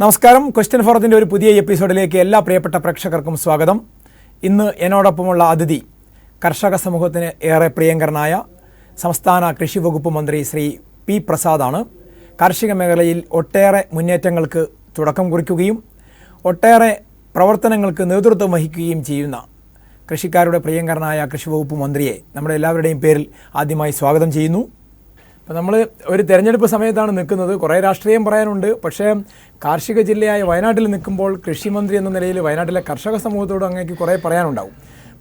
നമസ്കാരം. ക്വസ്റ്റ്യൻ ഫോറത്തിന്റെ ഒരു പുതിയ എപ്പിസോഡിലേക്ക് എല്ലാ പ്രിയപ്പെട്ട പ്രേക്ഷകർക്കും സ്വാഗതം. ഇന്ന് എന്നോടൊപ്പമുള്ള അതിഥി കർഷക സമൂഹത്തിന് ഏറെ പ്രിയങ്കരനായ സംസ്ഥാന കൃഷി വകുപ്പ് മന്ത്രി ശ്രീ പി പ്രസാദാണ്. കാർഷിക മേഖലയിൽ ഒട്ടേറെ മുന്നേറ്റങ്ങൾക്ക് തുടക്കം കുറിക്കുകയും ഒട്ടേറെ പ്രവർത്തനങ്ങൾക്ക് നേതൃത്വം വഹിക്കുകയും ചെയ്യുന്ന കൃഷിക്കാരുടെ പ്രിയങ്കരനായ കൃഷി വകുപ്പ് മന്ത്രിയെ നമ്മുടെ എല്ലാവരുടെയും പേരിൽ ആദ്യമായി സ്വാഗതം ചെയ്യുന്നു. അപ്പോൾ നമ്മൾ ഒരു തെരഞ്ഞെടുപ്പ് സമയത്താണ് നിൽക്കുന്നത്. കുറേ രാഷ്ട്രീയം പറയാനുണ്ട്. പക്ഷേ കാർഷിക ജില്ലയായ വയനാട്ടിൽ നിൽക്കുമ്പോൾ കൃഷിമന്ത്രി എന്ന നിലയിൽ വയനാട്ടിലെ കർഷക സമൂഹത്തോട് അങ്ങേക്ക് കുറേ പറയാനുണ്ടാവും.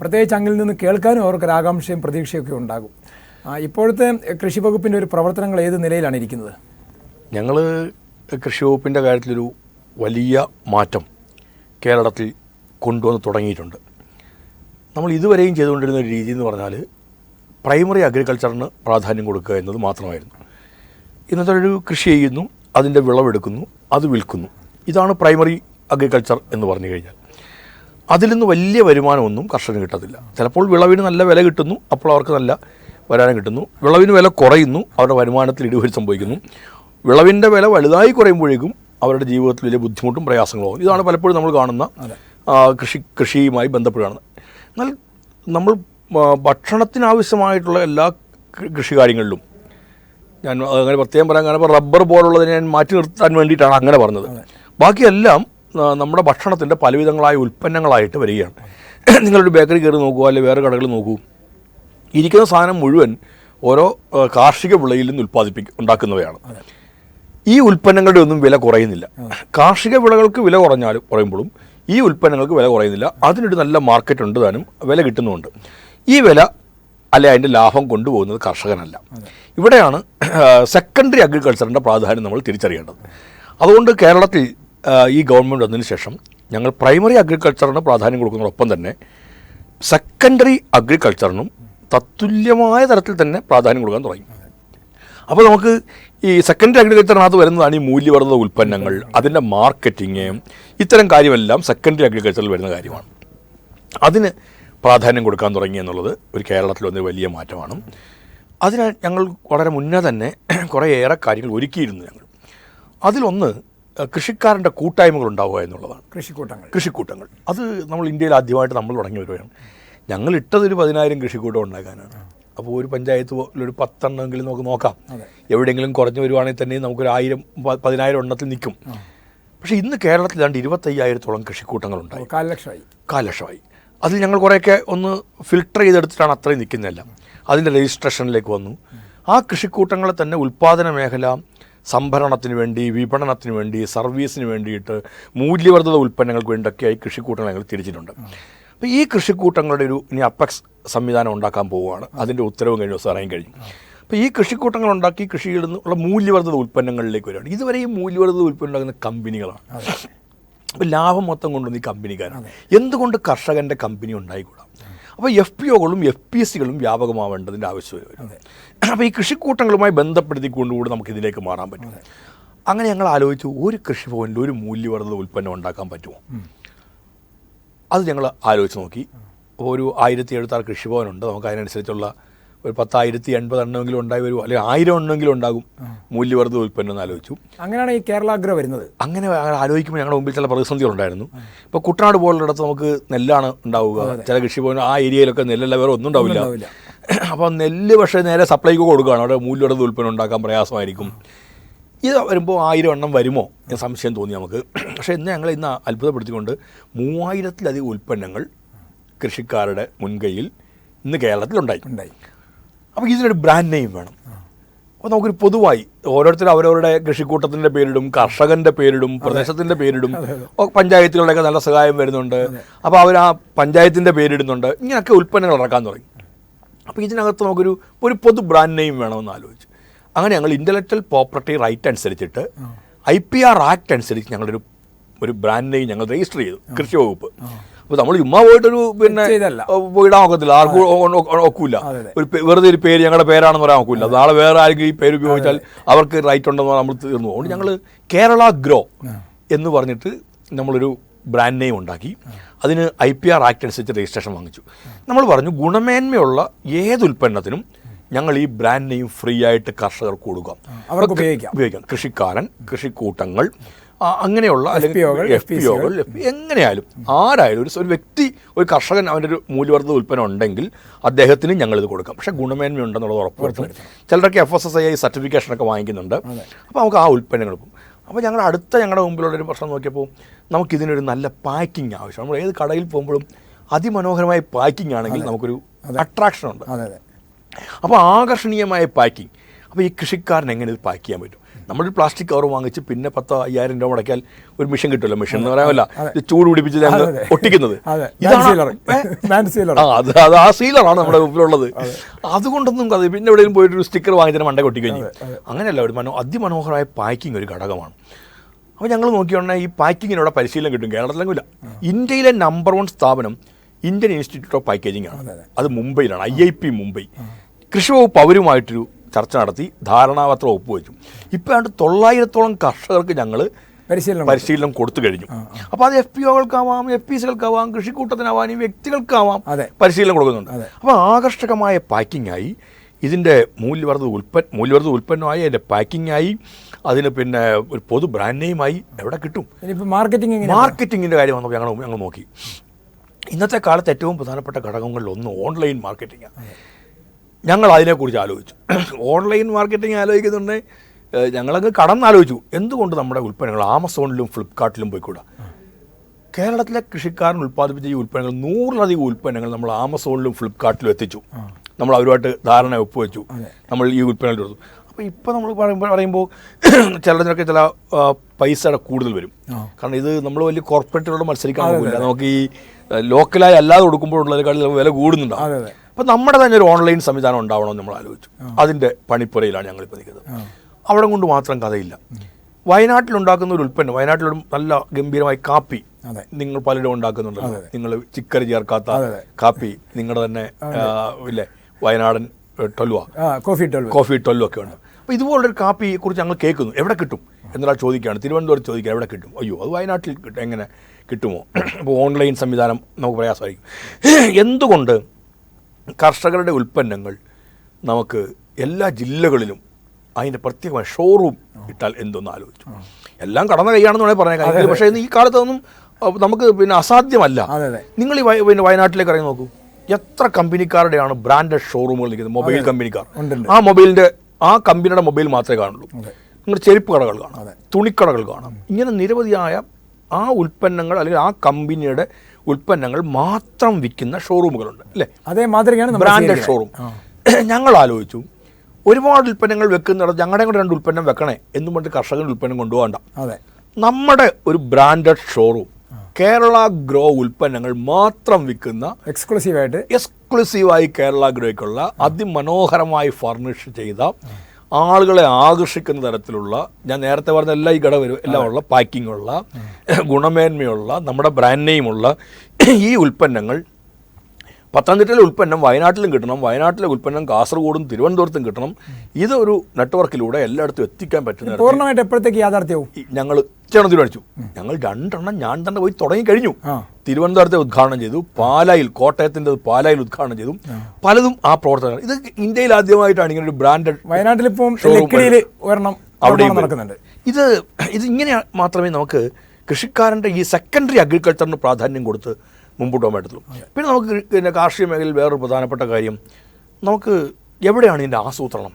പ്രത്യേകിച്ച് അങ്ങിൽ നിന്ന് കേൾക്കാനും അവർക്ക് ഒരു ആകാംക്ഷയും പ്രതീക്ഷയൊക്കെ ഉണ്ടാകും. ഇപ്പോഴത്തെ കൃഷി വകുപ്പിന്റെ ഒരു പ്രവർത്തനങ്ങൾ ഏത് നിലയിലാണ് ഇരിക്കുന്നത്? ഞങ്ങൾ കൃഷി വകുപ്പിന്റെ കാര്യത്തിലൊരു വലിയ മാറ്റം കേരളത്തിൽ കൊണ്ടുവന്ന് തുടങ്ങിയിട്ടുണ്ട്. നമ്മൾ ഇതുവരെയും ചെയ്തുകൊണ്ടിരുന്ന ഒരു രീതി എന്ന് പറഞ്ഞാൽ പ്രൈമറി അഗ്രികൾച്ചറിന് പ്രാധാന്യം കൊടുക്കുക എന്നത് മാത്രമായിരുന്നു. ഇന്നത്തെ ഒരു കൃഷി ചെയ്യുന്നു അതിന്റെ വിളവെടുക്കുന്നു അത് വിൽക്കുന്നു. ഇതാണ് പ്രൈമറി അഗ്രികൾച്ചർ എന്ന് പറഞ്ഞു കഴിഞ്ഞാൽ. അതിൽ നിന്ന് വലിയ വരുമാനമൊന്നും കർഷകന് കിട്ടത്തില്ല. ചിലപ്പോൾ വിളവിന് നല്ല വില കിട്ടുന്നു അപ്പോൾ അവർക്ക് നല്ല വരാനും കിട്ടുന്നു. വിളവിന് വില കുറയുന്നു അവരുടെ വരുമാനത്തിൽ ഇടിവരി സംഭവിക്കുന്നു. വിളവിന്റെ വില വലുതായി കുറയുമ്പോഴേക്കും അവരുടെ ജീവിതത്തിൽ വലിയ ബുദ്ധിമുട്ടും പ്രയാസങ്ങളും ഇതാണ് പലപ്പോഴും നമ്മൾ കാണുന്ന കൃഷി കൃഷിയുമായി ബന്ധപ്പെടുകയാണ്. എന്നാൽ നമ്മൾ ഭക്ഷണത്തിനാവശ്യമായിട്ടുള്ള എല്ലാ കൃഷികാര്യങ്ങളിലും ഞാൻ അങ്ങനെ പ്രത്യേകം പറയാൻ കാരണം റബ്ബർ പോലുള്ളതിനെ ഞാൻ മാറ്റി നിർത്താൻ വേണ്ടിയിട്ടാണ് അങ്ങനെ പറഞ്ഞത്. ബാക്കിയെല്ലാം നമ്മുടെ ഭക്ഷണത്തിന്റെ പലവിധങ്ങളായ ഉൽപ്പന്നങ്ങളായിട്ട് വരികയാണ്. നിങ്ങളൊരു ബേക്കറി കയറി നോക്കൂ അല്ലെങ്കിൽ വേറെ കടകൾ നോക്കൂ. ഇരിക്കുന്ന സാധനം മുഴുവൻ ഓരോ കാർഷിക വിളയിൽ നിന്ന് ഉൽപ്പാദിപ്പിക്ക ഉണ്ടാക്കുന്നവയാണ്. ഈ ഉൽപ്പന്നങ്ങളുടെ ഒന്നും വില കുറയുന്നില്ല. കാർഷിക വിളകൾക്ക് വില കുറഞ്ഞാലും കുറയുമ്പോഴും ഈ ഉൽപ്പന്നങ്ങൾക്ക് വില കുറയുന്നില്ല. അതിനൊരു നല്ല മാർക്കറ്റ് ഉണ്ട് താനും വില കിട്ടുന്നുമുണ്ട്. ഈ വില അല്ലെ അതിന്റെ ലാഭം കൊണ്ടുപോകുന്നത് കർഷകനല്ല. ഇവിടെയാണ് സെക്കൻഡറി അഗ്രികൾച്ചറിന്റെ പ്രാധാന്യം നമ്മൾ തിരിച്ചറിയേണ്ടത്. അതുകൊണ്ട് കേരളത്തിൽ ഈ ഗവൺമെന്റ് വന്നതിന് ശേഷം ഞങ്ങൾ പ്രൈമറി അഗ്രികൾച്ചറിന് പ്രാധാന്യം കൊടുക്കുന്നതോടൊപ്പം തന്നെ സെക്കൻഡറി അഗ്രികൾച്ചറിനും തത്തുല്യമായ തരത്തിൽ തന്നെ പ്രാധാന്യം കൊടുക്കാൻ തുടങ്ങി. അപ്പോൾ നമുക്ക് ഈ സെക്കൻഡറി അഗ്രികൾച്ചറിനകത്ത് വരുന്നതാണ് ഈ മൂല്യവർദ്ധിത ഉൽപ്പന്നങ്ങൾ അതിന്റെ മാർക്കറ്റിങ് ഇത്തരം കാര്യമെല്ലാം സെക്കൻഡറി അഗ്രികൾച്ചറിൽ വരുന്ന കാര്യമാണ്. അതിന് പ്രാധാന്യം കൊടുക്കാൻ തുടങ്ങി എന്നുള്ളത് ഒരു കേരളത്തിൽ വന്ന വലിയ മാറ്റമാണ്. അതിന് ഞങ്ങൾ വളരെ മുന്നേ തന്നെ കുറേയേറെ കാര്യങ്ങൾ ഒരുക്കിയിരുന്നു ഞങ്ങൾ. അതിലൊന്ന് കൃഷിക്കാരന്റെ കൂട്ടായ്മകൾ ഉണ്ടാവുക എന്നുള്ളതാണ്. കൃഷിക്കൂട്ടങ്ങൾ. കൃഷിക്കൂട്ടങ്ങൾ. അത് നമ്മൾ ഇന്ത്യയിൽ ആദ്യമായിട്ട് നമ്മൾ തുടങ്ങി വരികയാണ്. ഞങ്ങൾ ഇട്ടതൊരു പതിനായിരം കൃഷിക്കൂട്ടം ഉണ്ടാക്കാനാണ് അപ്പോൾ ഒരു പഞ്ചായത്ത് ഒരു പത്തെണ്ണമെങ്കിലും നമുക്ക് നോക്കാം. എവിടെയെങ്കിലും കുറഞ്ഞു വരുവാണെങ്കിൽ തന്നെ നമുക്കൊരു ആയിരം പതിനായിരം എണ്ണത്തിൽ നിൽക്കും. പക്ഷേ ഇന്ന് കേരളത്തിൽ രണ്ട് ഇരുപത്തയ്യായിരത്തോളം കൃഷിക്കൂട്ടങ്ങളുണ്ടായി കാൽ ലക്ഷമായി കാൽ ലക്ഷമായി അതിൽ ഞങ്ങൾ കുറേയൊക്കെ ഒന്ന് ഫിൽട്ടർ ചെയ്തെടുത്തിട്ടാണ് അത്രയും നിൽക്കുന്നതല്ല അതിന്റെ രജിസ്ട്രേഷനിലേക്ക് വന്നു. ആ കൃഷിക്കൂട്ടങ്ങളെ തന്നെ ഉൽപ്പാദന മേഖല സംഭരണത്തിന് വേണ്ടി വിപണനത്തിന് വേണ്ടി സർവീസിന് വേണ്ടിയിട്ട് മൂല്യവർദ്ധിത ഉൽപ്പന്നങ്ങൾക്ക് വേണ്ടിയൊക്കെയായി കൃഷിക്കൂട്ടങ്ങൾ ഞങ്ങൾ തിരിച്ചിട്ടുണ്ട്. അപ്പോൾ ഈ കൃഷിക്കൂട്ടങ്ങളുടെ ഒരു ഇനി അപ്പക്സ് സംവിധാനം ഉണ്ടാക്കാൻ പോവുകയാണ്. അതിന്റെ ഉത്തരവും കഴിഞ്ഞ ദിവസം അറിയാൻ കഴിഞ്ഞു. അപ്പോൾ ഈ കൃഷിക്കൂട്ടങ്ങൾ ഉണ്ടാക്കി കൃഷിയിൽ നിന്നുള്ള മൂല്യവർദ്ധിത ഉൽപ്പന്നങ്ങളിലേക്ക് വരികയാണ്. ഇതുവരെ ഈ മൂല്യവർദ്ധിത ഉൽപ്പന്നം ഉണ്ടാക്കുന്ന കമ്പനികളാണ്. അപ്പോൾ ലാഭം മൊത്തം കൊണ്ടുവന്ന് ഈ കമ്പനിക്കാരാണ്. എന്തുകൊണ്ട് കർഷകന്റെ കമ്പനി ഉണ്ടായിക്കൂടാ? അപ്പോൾ എഫ് പി ഒകളും എഫ് പി എസ് സികളും വ്യാപകമാവേണ്ടതിന്റെ ആവശ്യം വരും. അപ്പോൾ ഈ കൃഷിക്കൂട്ടങ്ങളുമായി ബന്ധപ്പെടുത്തിക്കൊണ്ടുകൂടി നമുക്ക് ഇതിലേക്ക് മാറാൻ പറ്റും. അങ്ങനെ ഞങ്ങൾ ആലോചിച്ചു ഒരു കൃഷിഭവനിൽ ഒരു മൂല്യവർദ്ധിത ഉൽപ്പന്നം ഉണ്ടാക്കാൻ പറ്റുമോ? അത് ഞങ്ങൾ ആലോചിച്ച് നോക്കി. ഒരു ആയിരത്തി എഴുപത്താറ് കൃഷിഭവനുണ്ട്. നമുക്ക് അതിനനുസരിച്ചുള്ള ഒരു പത്തായിരത്തി എൺപത് എണ്ണമെങ്കിലും ഉണ്ടായി വരുമോ അല്ലെങ്കിൽ ആയിരം എണ്ണമെങ്കിലും ഉണ്ടാകും. മൂല്യവർദ്ധിത ഉൽപ്പന്നം എന്ന് ആലോചിച്ചു. അങ്ങനെയാണ് ഈ കേരളാഗ്ര വരുന്നത്. അങ്ങനെ ആലോചിക്കുമ്പോൾ ഞങ്ങളുടെ മുമ്പിൽ ചില പ്രതിസന്ധികളുണ്ടായിരുന്നു ഇപ്പോൾ കുട്ടനാട് പോലുള്ളിടത്ത് നമുക്ക് നെല്ലാണ് ഉണ്ടാവുക. ചില കൃഷി പോകുന്ന ആ ഏരിയയിലൊക്കെ നെല്ലല്ല വേറെ ഒന്നും ഉണ്ടാവില്ല. ഉണ്ടാവില്ല. അപ്പോൾ നെല്ല് പക്ഷേ നേരെ സപ്ലൈക്ക് കൊടുക്കുകയാണ്. അവിടെ മൂല്യവർദ്ധിത ഉൽപ്പന്നം ഉണ്ടാക്കാൻ പ്രയാസമായിരിക്കും. ഇത് വരുമ്പോൾ ആയിരം എണ്ണം വരുമോ എന്ന് സംശയം തോന്നി നമുക്ക്. പക്ഷേ ഇന്ന് ഞങ്ങൾ ഇന്ന് അത്ഭുതപ്പെടുത്തിക്കൊണ്ട് മൂവായിരത്തിലധികം ഉൽപ്പന്നങ്ങൾ കൃഷിക്കാരുടെ മുൻകൈയിൽ ഇന്ന് കേരളത്തിലുണ്ടായി. ഉണ്ടായി. അപ്പോൾ ഇതിനൊരു ബ്രാൻഡ് നെയിം വേണം. അപ്പോൾ നമുക്കൊരു പൊതുവായി ഓരോരുത്തരും അവരവരുടെ കൃഷിക്കൂട്ടത്തിന്റെ പേരിടും കർഷകന്റെ പേരിടും പ്രദേശത്തിന്റെ പേരിടും പഞ്ചായത്തുകളുടെയൊക്കെ നല്ല സഹായം വരുന്നുണ്ട്. അപ്പോൾ അവർ ആ പഞ്ചായത്തിന്റെ പേരിടുന്നുണ്ട്. ഇങ്ങനെയൊക്കെ ഉൽപ്പന്നങ്ങൾ ഇറക്കാൻ തുടങ്ങി. അപ്പോൾ ഇതിനകത്ത് നമുക്കൊരു ഒരു പൊതു ബ്രാൻഡ് നെയിം വേണമെന്ന് ആലോചിച്ചു. അങ്ങനെ ഞങ്ങൾ ഇന്റലക്ച്വൽ പ്രോപ്പർട്ടി റൈറ്റ് അനുസരിച്ചിട്ട് ഐ പി ആർ ആക്ട് അനുസരിച്ച് ഞങ്ങളൊരു ഒരു ബ്രാൻഡ് നെയിം ഞങ്ങൾ രജിസ്റ്റർ ചെയ്തു. കൃഷി വകുപ്പ്. അപ്പോൾ നമ്മൾ ചുമ്മാ പോയിട്ടൊരു പിന്നെ. ഇടാൻ ഒക്കത്തില്ല. ആർക്കും ഒക്കില്ല. ഒരു വെറുതെ ഒരു പേര് ഞങ്ങളുടെ പേരാണെന്ന് പറയാൻ ഒക്കില്ല നാളെ വേറെ ആരെങ്കിലും ഈ പേര് ഉപയോഗിച്ചാൽ അവർക്ക് റൈറ്റ് ഉണ്ടെന്ന് നമ്മൾ തീർന്നു. അതുകൊണ്ട് ഞങ്ങൾ കേരള ഗ്രോ എന്ന് പറഞ്ഞിട്ട് നമ്മളൊരു ബ്രാൻഡ് നെയിം ഉണ്ടാക്കി. അതിന് ഐ പി ആർ ആക്ട് അനുസരിച്ച് രജിസ്ട്രേഷൻ വാങ്ങിച്ചു. നമ്മൾ പറഞ്ഞു ഗുണമേന്മയുള്ള ഏത് ഉൽപ്പന്നത്തിനും ഞങ്ങൾ ഈ ബ്രാൻഡ് നെയിം ഫ്രീ ആയിട്ട് കർഷകർക്ക് കൊടുക്കാം. അവർക്ക് ഉപയോഗിക്കാം. ഉപയോഗിക്കാം. കൃഷിക്കാരൻ കൃഷിക്കൂട്ടങ്ങൾ അങ്ങനെയുള്ള ഒകൾ എങ്ങനെയായാലും ആരായാലും ഒരു ഒരു വ്യക്തി ഒരു കർഷകൻ അവന്റെ ഒരു മൂല്യവർദ്ധിത ഉൽപ്പന്നം ഉണ്ടെങ്കിൽ അദ്ദേഹത്തിന് ഞങ്ങൾ ഇത് കൊടുക്കാം. പക്ഷേ ഗുണമേന്മ ഉണ്ടെന്നുള്ളത് ഉറപ്പുവരുത്തണം. ചിലരൊക്കെ എഫ് എസ് എസ് ഐ സർട്ടിഫിക്കേഷനൊക്കെ വാങ്ങിക്കുന്നുണ്ട്. അപ്പോൾ നമുക്ക് ആ ഉൽപ്പന്നങ്ങൾ പോകും. അപ്പോൾ ഞങ്ങൾ അടുത്ത ഞങ്ങളുടെ മുമ്പിലുള്ള ഒരു പ്രശ്നം നോക്കിയപ്പോൾ നമുക്കിതിനൊരു നല്ല പാക്കിംഗ് ആവശ്യം നമ്മൾ ഏത് കടയിൽ പോകുമ്പോഴും അതിമനോഹരമായ പാക്കിംഗ് ആണെങ്കിൽ നമുക്കൊരു അട്രാക്ഷൻ ഉണ്ട്. അപ്പോൾ ആകർഷണീയമായ പാക്കിംഗ്. അപ്പോൾ ഈ കൃഷിക്കാരൻ എങ്ങനെ ഇത് പാക്ക് ചെയ്യാൻ പറ്റും? നമ്മളൊരു പ്ലാസ്റ്റിക് കവർ വാങ്ങിച്ച് പിന്നെ പത്ത് അയ്യായിരം രൂപ മുടക്കിയാൽ ഒരു മിഷൻ കിട്ടുമല്ലോ. മിഷൻ എന്ന് പറയാമല്ല ഇത് ചൂട് പിടിപ്പിച്ച് ഒട്ടിക്കുന്നത്. അതെ. അത് ആ സീലറാണ് നമ്മുടെ ഉള്ളത് അതുകൊണ്ടൊന്നും കഥ. പിന്നെ എവിടെയും പോയിട്ട് ഒരു സ്റ്റിക്കർ വാങ്ങിച്ചിട്ട് മണ്ടേ കൊട്ടിക്കഴിഞ്ഞു. അങ്ങനെയല്ല ഒരു മനോ അതിമനോഹരമായ പാക്കിംഗ് ഒരു ഘടകമാണ്. അപ്പോൾ ഞങ്ങൾ നോക്കിയോണ്ടേ ഈ പാക്കിങ്ങിനോട് പരിശീലനം കിട്ടും. കേരളത്തിലെങ്കിലും ഇല്ല. ഇന്ത്യയിലെ നമ്പർ വൺ സ്ഥാപനം ഇന്ത്യൻ ഇൻസ്റ്റിറ്റ്യൂട്ട് ഓഫ് പാക്കേജിംഗ് ആണ്. അത് മുംബൈയിലാണ്. I I P Mumbai. കൃഷി വകുപ്പ് അവരുമായിട്ടൊരു ചർച്ച നടത്തി ധാരണാപത്രം ഒപ്പുവെച്ചു. ഇപ്പം ഏതാണ്ട് തൊള്ളായിരത്തോളം കർഷകർക്ക് ഞങ്ങൾ പരിശീലനം പരിശീലനം കൊടുത്തു കഴിഞ്ഞു. അപ്പോൾ അത് എഫ് പി ഒകൾക്കാവാം എഫ് പി സികൾക്കാവാം കൃഷിക്കൂട്ടത്തിനാവാം ഈ വ്യക്തികൾക്കാവാം പരിശീലനം കൊടുക്കുന്നുണ്ട്. അപ്പോൾ ആകർഷകമായ പാക്കിംഗ് ആയി ഇതിന്റെ മൂല്യവർദ്ധ ഉൽപ്പന്ന മൂല്യവർദ്ധ ഉൽപ്പന്നമായി അതിന്റെ പാക്കിംഗ് ആയി അതിന് പിന്നെ ഒരു പൊതു ബ്രാൻഡ് നെയിമായി എവിടെ കിട്ടും? മാർക്കറ്റിംഗ് മാർക്കറ്റിങ്ങിന്റെ കാര്യം വന്നപ്പോൾ ഞങ്ങൾ ഞങ്ങൾ നോക്കി. ഇന്നത്തെ കാലത്ത് ഏറ്റവും പ്രധാനപ്പെട്ട ഘടകങ്ങളിൽ ഒന്ന് ഓൺലൈൻ മാർക്കറ്റിംഗാണ് ഞങ്ങൾ അതിനെക്കുറിച്ച് ആലോചിച്ചു. ഓൺലൈൻ മാർക്കറ്റിംഗ് ആലോചിക്കുന്നുണ്ട്. ഞങ്ങളങ്ങ് കടന്നാലോചിച്ചു. എന്തുകൊണ്ട് നമ്മുടെ ഉൽപ്പന്നങ്ങൾ ആമസോണിലും ഫ്ലിപ്കാർട്ടിലും പോയിക്കൂടാ? കേരളത്തിലെ കൃഷിക്കാരൻ ഉൽപ്പാദിപ്പിച്ച ഈ ഉൽപ്പന്നങ്ങൾ നൂറിലധികം ഉൽപ്പന്നങ്ങൾ നമ്മൾ ആമസോണിലും ഫ്ലിപ്കാർട്ടിലും എത്തിച്ചു. നമ്മൾ അവരുമായിട്ട് ധാരണ ഒപ്പുവെച്ചു. നമ്മൾ ഈ ഉൽപ്പന്നങ്ങൾ കൊടുത്തു അപ്പോൾ ഇപ്പോൾ നമ്മൾ പറയുമ്പോൾ പറയുമ്പോൾ ചിലതിനൊക്കെ ചില പൈസയുടെ കൂടുതൽ വരും. കാരണം ഇത് നമ്മൾ വലിയ കോർപ്പറേറ്റുകളോട് മത്സരിക്കാൻ പോകില്ല. നമുക്ക് ഈ ലോക്കലായി അല്ലാതെ കൊടുക്കുമ്പോഴുള്ളതിനേക്കാൾ ചിലപ്പോൾ വില കൂടുന്നുണ്ടാവും. അപ്പം നമ്മുടെ തന്നെ ഒരു ഓൺലൈൻ സംവിധാനം ഉണ്ടാവണമെന്ന് നമ്മൾ ആലോചിച്ചു. അതിന്റെ പണിപ്പുരയിലാണ് ഞങ്ങളിപ്പോൾ നിൽക്കുന്നത്. അവിടെ കൊണ്ട് മാത്രം കഥയില്ല. വയനാട്ടിലുണ്ടാക്കുന്ന ഒരു ഉൽപ്പന്നം വയനാട്ടിലൊരു നല്ല ഗംഭീരമായി കാപ്പി. നിങ്ങൾ പലരും ഉണ്ടാക്കുന്നുണ്ടല്ലോ. നിങ്ങൾ ചിക്കറി ചേർക്കാത്ത. കാപ്പി നിങ്ങളുടെ തന്നെ ഇല്ലേ വയനാടൻ ടൊൽവ കോഫി ട്വൽവ് കോഫി ടൊല്ലും ഒക്കെ ഉണ്ട്. അപ്പോൾ ഇതുപോലൊരു കാപ്പിയെ കുറിച്ച് ഞങ്ങൾ കേൾക്കുന്നു. എവിടെ കിട്ടും? എന്നൊരാൾ ചോദിക്കുകയാണ്. തിരുവനന്തപുരത്ത് ചോദിക്കുക എവിടെ കിട്ടും? അയ്യോ അത് വയനാട്ടിൽ കിട്ടും എങ്ങനെ കിട്ടുമോ? അപ്പോൾ ഓൺലൈൻ സംവിധാനം നമുക്ക് പ്രയാസമായിരിക്കും. എന്തുകൊണ്ട് കർഷകരുടെ ഉൽപ്പന്നങ്ങൾ നമുക്ക് എല്ലാ ജില്ലകളിലും അതിന്റെ പ്രത്യേകമായ ഷോറൂം ഇട്ടാൽ എന്തൊന്ന് ആലോചിച്ചു. എല്ലാം കടന്ന കൈയാണെന്ന് വേണമെങ്കിൽ പറഞ്ഞേക്കാം പക്ഷേ ഈ കാലത്തൊന്നും നമുക്ക് പിന്നെ അസാധ്യമല്ല. നിങ്ങൾ ഈ പിന്നെ വയനാട്ടിലേക്ക് ഇറങ്ങി നോക്കൂ. എത്ര കമ്പനിക്കാരുടെയാണ് ബ്രാൻഡഡ് ഷോറൂമുകൾ നിൽക്കുന്നത്? മൊബൈൽ കമ്പനിക്കാർ. ആ മൊബൈലിന്റെ ആ കമ്പനിയുടെ മൊബൈൽ മാത്രമേ കാണുള്ളൂ. നിങ്ങൾ ചെരുപ്പ് കടകൾ കാണാം. തുണിക്കടകൾ കാണാം. ഇങ്ങനെ നിരവധിയായ ആ ഉൽപ്പന്നങ്ങൾ അല്ലെങ്കിൽ ആ കമ്പനിയുടെ ഉൽപ്പന്നങ്ങൾ മാത്രം വിൽക്കുന്ന ഷോറൂമുകളുണ്ട് അല്ലേ? അതേ മാതൃകയാണ് ബ്രാൻഡഡ് ഷോറൂം ഞങ്ങൾ ആലോചിച്ചു ഒരുപാട് ഉൽപ്പന്നങ്ങൾ വെക്കുന്നിടത്ത് ഞങ്ങളുടെ കൂടെ രണ്ട് ഉൽപ്പന്നം വെക്കണേ എന്നും പറഞ്ഞ് കർഷകൻ ഉൽപ്പന്നം കൊണ്ടുപോകണ്ട. അതെ. നമ്മുടെ ഒരു ബ്രാൻഡഡ് ഷോറൂം കേരള ഗ്രോ ഉൽപ്പന്നങ്ങൾ മാത്രം വിൽക്കുന്ന എക്സ്ക്ലൂസീവായിട്ട് എക്സ്ക്ലൂസീവായി കേരള ഗ്രോയ്ക്കുള്ള അതിമനോഹരമായി ഫർണിഷ് ചെയ്ത ആളുകളെ ആകർഷിക്കുന്ന തരത്തിലുള്ള ഞാൻ നേരത്തെ പറഞ്ഞ എല്ലാ ഈ ഘടക വരും. എല്ലാം ഉള്ള പാക്കിംഗ് ഉള്ള ഗുണമേന്മയുള്ള നമ്മുടെ ബ്രാൻഡ് നെയിമുള്ള ഈ ഉൽപ്പന്നങ്ങൾ പത്തനംതിട്ടയിലെ ഉൽപ്പന്നം വയനാട്ടിലും കിട്ടണം വയനാട്ടിലെ ഉൽപ്പന്നം കാസർഗോഡും തിരുവനന്തപുരത്തും കിട്ടണം. ഇതൊരു നെറ്റ്വർക്കിലൂടെ എല്ലായിടത്തും എത്തിക്കാൻ പറ്റുന്ന പൂർണമായിട്ട് എപ്പോഴത്തേക്ക് യാഥാർത്ഥ്യവും? ഞങ്ങൾ ചേർന്ന് തീരുമാനിച്ചു. ഞങ്ങൾ രണ്ടെണ്ണം ഞാൻ തന്നെ പോയി തുടങ്ങി കഴിഞ്ഞു. തിരുവനന്തപുരത്തെ ഉദ്ഘാടനം ചെയ്തു പാലായിൽ കോട്ടയത്തിന്റെ പാലായിൽ ഉദ്ഘാടനം ചെയ്തു. പലതും ആ പ്രവർത്തനങ്ങൾ. ഇത് ഇന്ത്യയിൽ ആദ്യമായിട്ടാണ് ഇങ്ങനെ ഒരു ബ്രാൻഡഡ് Showroom ലക്കിടിയിൽ ഒരെണ്ണം നിർമ്മാണം നടക്കുന്നുണ്ട്. ഇത് ഇത് ഇങ്ങനെ മാത്രമേ നമുക്ക് കൃഷിക്കാരന്റെ ഈ സെക്കൻഡറി അഗ്രികൾച്ചറിന് പ്രാധാന്യം കൊടുത്ത് മുമ്പോട്ട് പോകാൻ പറ്റത്തുള്ളൂ പിന്നെ നമുക്ക് പിന്നെ കാർഷിക മേഖലയിൽ വേറൊരു പ്രധാനപ്പെട്ട കാര്യം നമുക്ക് എവിടെയാണ് ഇതിന്റെ ആസൂത്രണം?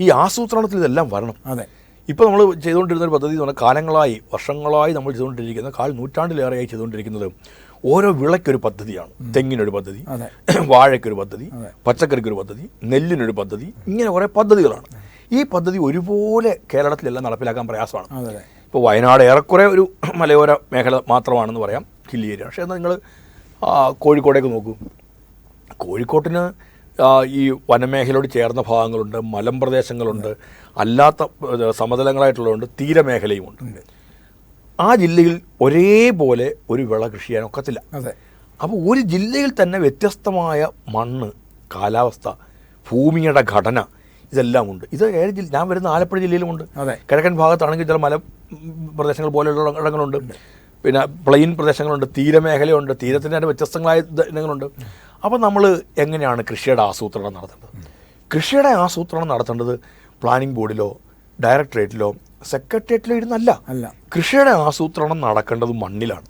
ഈ ആസൂത്രണത്തിൽ ഇതെല്ലാം വരണം. അതെ. ഇപ്പോൾ നമ്മൾ ചെയ്തുകൊണ്ടിരുന്ന ഒരു പദ്ധതി എന്ന് പറഞ്ഞാൽ കാലങ്ങളായി വർഷങ്ങളായി നമ്മൾ ചെയ്തുകൊണ്ടിരിക്കുന്ന കാൽ നൂറ്റാണ്ടിലേറെയായി ചെയ്തുകൊണ്ടിരിക്കുന്നത് ഓരോ വിളയ്ക്കൊരു പദ്ധതിയാണ്. തെങ്ങിനൊരു പദ്ധതി. വാഴയ്ക്കൊരു പദ്ധതി പച്ചക്കറിക്കൊരു പദ്ധതി നെല്ലിനൊരു പദ്ധതി ഇങ്ങനെ കുറേ പദ്ധതികളാണ്. ഈ പദ്ധതി ഒരുപോലെ കേരളത്തിലെല്ലാം നടപ്പിലാക്കാൻ പ്രയാസമാണ്. ഇപ്പോൾ വയനാട് ഏറെക്കുറെ ഒരു മലയോര മേഖല മാത്രമാണെന്ന് പറയാം ഹില്ലി ഏരിയ. പക്ഷേ എന്നാൽ നിങ്ങൾ കോഴിക്കോടേക്ക് നോക്കൂ. കോഴിക്കോട്ടിന് ഈ വനമേഖലയോട് ചേർന്ന ഭാഗങ്ങളുണ്ട് മലമ്പ്രദേശങ്ങളുണ്ട് അല്ലാത്ത സമതലങ്ങളായിട്ടുള്ളതുണ്ട് തീരമേഖലയുമുണ്ട്. ആ ജില്ലയിൽ ഒരേപോലെ ഒരു വിള കൃഷി ചെയ്യാൻ ഒക്കത്തില്ല. അതെ. അപ്പോൾ ഒരു ജില്ലയിൽ തന്നെ വ്യത്യസ്തമായ മണ്ണ് കാലാവസ്ഥ ഭൂമിയുടെ ഘടന ഇതെല്ലാം ഉണ്ട്. ഇത് ഏഴ് ജില്ല ഞാൻ വരുന്ന ആലപ്പുഴ ജില്ലയിലുമുണ്ട്. അതെ. കിഴക്കൻ ഭാഗത്താണെങ്കിൽ ചില മല പ്രദേശങ്ങൾ പോലെയുള്ള ഇടങ്ങളുണ്ട്. പിന്നെ പ്ലെയിൻ പ്രദേശങ്ങളുണ്ട് തീരമേഖലയുണ്ട് തീരത്തിന്റെ തന്നെ വ്യത്യസ്തങ്ങളായ ഇനങ്ങളുണ്ട്. അപ്പോൾ നമ്മൾ എങ്ങനെയാണ് കൃഷിയുടെ ആസൂത്രണം നടത്തേണ്ടത്? കൃഷിയുടെ ആസൂത്രണം നടത്തേണ്ടത് പ്ലാനിംഗ് ബോർഡിലോ ഡയറക്ടറേറ്റിലോ സെക്രട്ടേറിയറ്റിലോ ഇരുന്നല്ല. അല്ല. കൃഷിയുടെ ആസൂത്രണം നടക്കേണ്ടത് മണ്ണിലാണ്.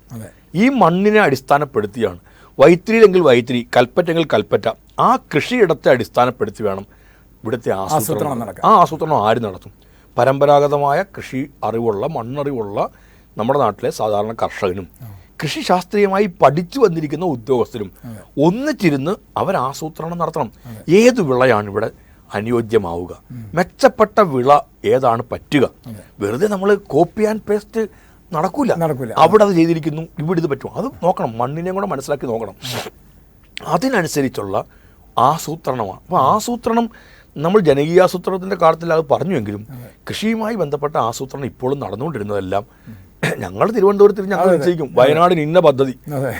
ഈ മണ്ണിനെ അടിസ്ഥാനപ്പെടുത്തിയാണ് വൈത്തിരിയിലെങ്കിൽ വൈത്തിരി കൽപ്പറ്റെങ്കിൽ കൽപ്പറ്റ ആ കൃഷിയിടത്തെ അടിസ്ഥാനപ്പെടുത്തി വേണം ഇവിടുത്തെ ആസൂത്രണം നടക്കുക ആ ആസൂത്രണം ആര് നടത്തും? പരമ്പരാഗതമായ കൃഷി അറിവുള്ള മണ്ണറിവുള്ള നമ്മുടെ നാട്ടിലെ സാധാരണ കർഷകനും കൃഷി ശാസ്ത്രീയമായി പഠിച്ചു വന്നിരിക്കുന്ന ഉദ്യോഗസ്ഥരും ഒന്നിച്ചിരുന്ന് അവർ ആസൂത്രണം നടത്തണം. ഏത് വിളയാണ് ഇവിടെ അനുയോജ്യമാവുക? മെച്ചപ്പെട്ട വിള ഏതാണ് പറ്റുക? വെറുതെ നമ്മൾ കോപ്പി ആൻഡ് പേസ്റ്റ് നടക്കൂല. നടക്കൂല. അവിടെ അത് ചെയ്തിരിക്കുന്നു ഇവിടെ ഇത് പറ്റും. അത് നോക്കണം മണ്ണിനെ കൂടെ മനസ്സിലാക്കി നോക്കണം. അതിനനുസരിച്ചുള്ള ആസൂത്രണമാണ്. അപ്പോൾ ആസൂത്രണം നമ്മൾ ജനകീയാസൂത്രണത്തിന്റെ കാലത്തിൽ അത് പറഞ്ഞുവെങ്കിലും കൃഷിയുമായി ബന്ധപ്പെട്ട ആസൂത്രണം ഇപ്പോഴും നടന്നുകൊണ്ടിരുന്നതെല്ലാം ഞങ്ങൾ തിരുവനന്തപുരത്ത് ഞങ്ങൾ നിശ്ചയിക്കും. വയനാടിന് ഇന്ന പദ്ധതി.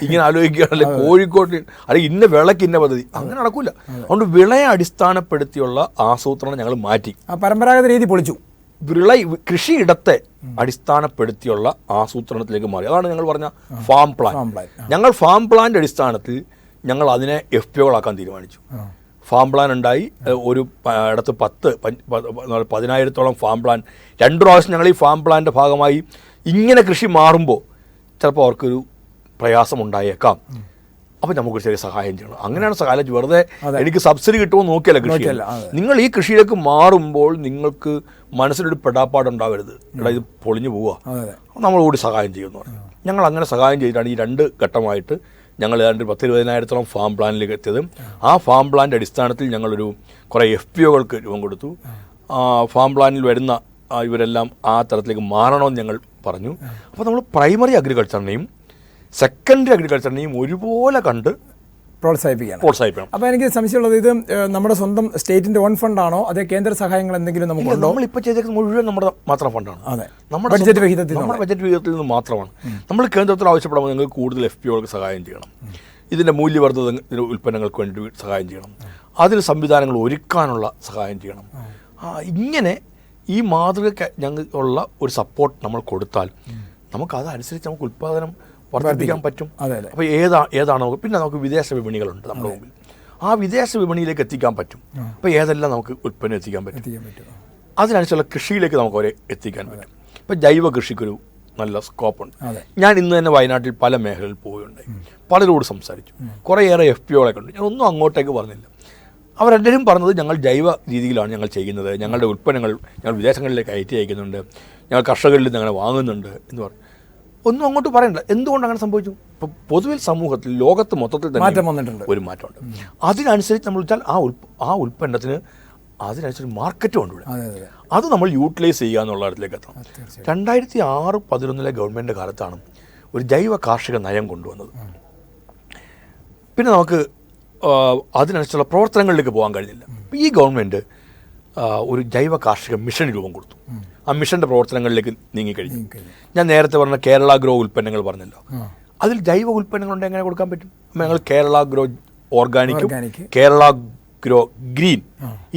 ഇങ്ങനെ ആലോചിക്കുകയാണല്ലേ? കോഴിക്കോട്ടിന് അല്ലെങ്കിൽ ഇന്ന വിളക്ക് ഇന്ന പദ്ധതി. അങ്ങനെ നടക്കൂല. അതുകൊണ്ട് വിളയെ അടിസ്ഥാനപ്പെടുത്തിയുള്ള ആസൂത്രണം ഞങ്ങൾ മാറ്റി. ആ പരമ്പരാഗത രീതി പൊളിച്ചു. വിള കൃഷിയിടത്തെ അടിസ്ഥാനപ്പെടുത്തിയുള്ള ആസൂത്രണത്തിലേക്ക് മാറി. അതാണ് ഞങ്ങൾ പറഞ്ഞ ഫാം പ്ലാൻ ഞങ്ങൾ ഫാം പ്ലാന്റെ അടിസ്ഥാനത്തിൽ ഞങ്ങൾ അതിനെ എഫ് പി ഒകളാക്കാൻ തീരുമാനിച്ചു. ഫാം പ്ലാൻ ഉണ്ടായി. ഒരു ഇടത്ത് പത്ത് പതിനായിരത്തോളം ഫാം പ്ലാൻ രണ്ട് പ്രാവശ്യം ഞങ്ങൾ ഈ ഫാം പ്ലാന്റെ ഭാഗമായി ഇങ്ങനെ കൃഷി മാറുമ്പോൾ ചിലപ്പോൾ അവർക്കൊരു പ്രയാസം ഉണ്ടായേക്കാം അപ്പം നമുക്ക് ചെറിയ സഹായം ചെയ്യണം. അങ്ങനെയാണ് സഹായം വെറുതെ എനിക്ക് സബ്സിഡി കിട്ടുമോ നോക്കിയല്ല കൃഷി നിങ്ങൾ ഈ കൃഷിയിലേക്ക് മാറുമ്പോൾ നിങ്ങൾക്ക് മനസ്സിലൊരു പെടാപ്പാടുണ്ടാവരുത്. എടാ ഇത് പൊളിഞ്ഞു പോവുക. നമ്മൾ കൂടി സഹായം ചെയ്യുമെന്ന് പറഞ്ഞു ഞങ്ങൾ അങ്ങനെ സഹായം ചെയ്തിട്ടാണ് ഈ രണ്ട് ഘട്ടമായിട്ട് ഞങ്ങൾ ഏതാണ്ട് പത്ത് ഇരുപതിനായിരത്തോളം ഫാം പ്ലാനിലേക്ക് എത്തിയത്. ആ ഫാം പ്ലാന്റെ അടിസ്ഥാനത്തിൽ ഞങ്ങളൊരു കുറേ എഫ് പി ഒകൾക്ക് രൂപം കൊടുത്തു. ആ ഫാം പ്ലാനിൽ വരുന്ന ഇവരെല്ലാം ആ തരത്തിലേക്ക് മാറണമെന്ന് ഞങ്ങൾ പറഞ്ഞു. അപ്പോൾ നമ്മൾ പ്രൈമറി അഗ്രികൾച്ചറിനെയും സെക്കൻഡറി അഗ്രികൾച്ചറിനെയും ഒരുപോലെ കണ്ട് പ്രോത്സാഹിപ്പിക്കാൻ പ്രോത്സാഹിപ്പിക്കണം. അപ്പോൾ എനിക്ക് സംശയമുള്ളത് ഇത് നമ്മുടെ സ്വന്തം സ്റ്റേറ്റിന്റെ ഓൺ ഫണ്ടാണോ അതേ കേന്ദ്ര സഹായങ്ങൾ എന്തെങ്കിലും നമുക്ക് നമ്മൾ ഇപ്പോൾ ചെയ്തേക്കുന്നത് മുഴുവൻ നമ്മുടെ മാത്രം ഫണ്ടാണ് അതെ. നമ്മുടെ ബഡ്ജറ്റ് വിഹിതത്തിൽ നമ്മുടെ ബഡ്ജറ്റ് വിഹിതത്തിൽ നിന്ന് മാത്രമാണ്. നമ്മൾ കേന്ദ്രത്തിൽ ആവശ്യപ്പെടുമ്പോൾ ഞങ്ങൾക്ക് കൂടുതൽ എഫ് പി ഒകൾക്ക് സഹായം ചെയ്യണം. ഇതിന്റെ മൂല്യവർദ്ധിത ഉൽപ്പന്നങ്ങൾക്ക് വേണ്ടി സഹായം ചെയ്യണം. അതിന് സംവിധാനങ്ങൾ ഒരുക്കാനുള്ള സഹായം ചെയ്യണം. ഇങ്ങനെ ഈ മാതൃക ഉള്ള ഒരു സപ്പോർട്ട് നമ്മൾ കൊടുത്താൽ നമുക്ക് അതനുസരിച്ച് നമുക്ക് ഉൽപ്പാദനം വർദ്ധിപ്പിക്കാൻ പറ്റും. അപ്പോൾ ഏതാ ഏതാണ് നമുക്ക് പിന്നെ നമുക്ക് വിദേശ വിപണികളുണ്ട് നമ്മുടെ മുമ്പിൽ. ആ വിദേശ വിപണിയിലേക്ക് എത്തിക്കാൻ പറ്റും. അപ്പോൾ ഏതെല്ലാം നമുക്ക് ഉൽപ്പന്നം എത്തിക്കാൻ പറ്റും? അതിനനുസരിച്ചുള്ള കൃഷിയിലേക്ക് നമുക്ക് അവരെ എത്തിക്കാൻ പറ്റും. ഇപ്പം ജൈവ കൃഷിക്കൊരു നല്ല സ്കോപ്പുണ്ട് ഉണ്ട്. ഞാൻ ഇന്ന് തന്നെ വയനാട്ടിൽ പല മേഖലയിൽ പോവുകയുണ്ടായി. പലരോട് സംസാരിച്ചു. കുറേയേറെ എഫ് പി ഒകളൊക്കെ ഉണ്ട്. ഞാൻ ഒന്നും അങ്ങോട്ടേക്ക് പറഞ്ഞില്ല. അവരെല്ലാവരും പറഞ്ഞത് ഞങ്ങൾ ജൈവ രീതിയിലാണ് ഞങ്ങൾ ചെയ്യുന്നത്. ഞങ്ങളുടെ ഉൽപ്പന്നങ്ങൾ ഞങ്ങൾ വിദേശങ്ങളിലേക്ക് കയറ്റി അയക്കുന്നുണ്ട്. ഞങ്ങൾ കർഷകരിൽ നിന്ന് അങ്ങനെ വാങ്ങുന്നുണ്ട് എന്ന് പറഞ്ഞു ഒന്നും അങ്ങോട്ട് പറയണ്ട. എന്തുകൊണ്ട് അങ്ങനെ സംഭവിച്ചു? ഇപ്പോൾ പൊതുവിൽ സമൂഹത്തിൽ ലോകത്ത് മൊത്തത്തിൽ തന്നെ മാറ്റം വന്നിട്ടുണ്ട്. ഒരു മാറ്റമുണ്ട്. അതിനനുസരിച്ച് നമ്മൾ വെച്ചാൽ ആ ഉൽപ്പ ആ ഉൽപ്പന്നത്തിന് അതിനനുസരിച്ച് മാർക്കറ്റും ഉണ്ട് ഇവിടെ. അതെ നമ്മൾ യൂട്ടിലൈസ് ചെയ്യുക എന്നുള്ള ഇടത്തിലേക്ക് എത്തണം. രണ്ടായിരത്തി ആറ് പതിനൊന്നിലെ ഗവൺമെന്റ് കാലത്താണ് ഒരു ജൈവ കാർഷിക നയം കൊണ്ടുവന്നത്. പിന്നെ നമുക്ക് അതിനനുസരിച്ചുള്ള പ്രവർത്തനങ്ങളിലേക്ക് പോകാൻ കഴിഞ്ഞില്ല. ഈ ഗവൺമെന്റ് ഒരു ജൈവ കാർഷിക മിഷൻ രൂപം കൊടുത്തു. ആ മിഷന്റെ പ്രവർത്തനങ്ങളിലേക്ക് നീങ്ങിക്കഴിഞ്ഞു. ഞാൻ നേരത്തെ പറഞ്ഞ കേരള ഗ്രോ ഉൽപ്പന്നങ്ങൾ പറഞ്ഞല്ലോ. അതിൽ ജൈവ ഉൽപ്പന്നങ്ങളുണ്ട് എങ്ങനെ കൊടുക്കാൻ പറ്റും? ഞങ്ങൾ കേരള ഗ്രോ ഓർഗാനിക്കും കേരള ഗ്രോ ഗ്രീൻ